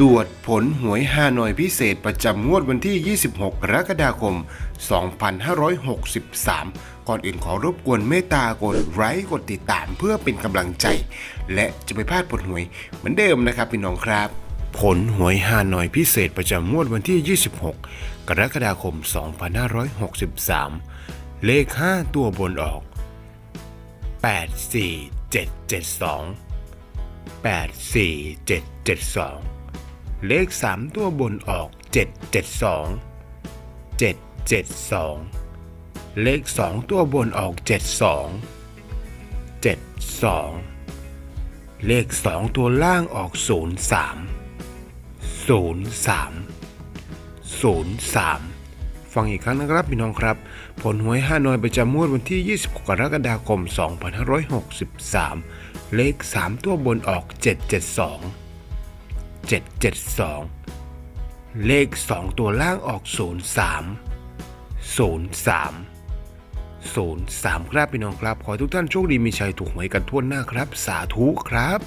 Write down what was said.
ตรวจผลหวยฮานอยพิเศษประจำงวดวันที่ 26 กรกฎาคม 2563 ก่อนอื่นขอรบกวนเมตตากดไลค์กดติดตามเพื่อเป็นกำลังใจ และจะไม่พลาดผลหวยเหมือนเดิมนะครับพี่น้องครับ ผลหวยฮานอยพิเศษประจำงวดวันที่ 26 กรกฎาคม 2563 เลข 5 ตัวบนออก 84772 84772 เลข 3 ตัวบนออก 772 772 เลข 2 ตัวบนออก 72 72 เลข 2 ตัวล่างออก 03 03 03 ฟังอีกครั้งนะครับพี่น้องครับ ผลหวยฮานอยประจำงวดวันที่ 26 กรกฎาคม 2563 เลข 3 ตัวบนออก 772 772 เลข 2 ตัวล่างออก 03 03 03 ครับพี่น้องครับ ขอให้ทุกท่านโชคดีมีชัยถูกหวยกันทั่วหน้าครับ สาธุครับ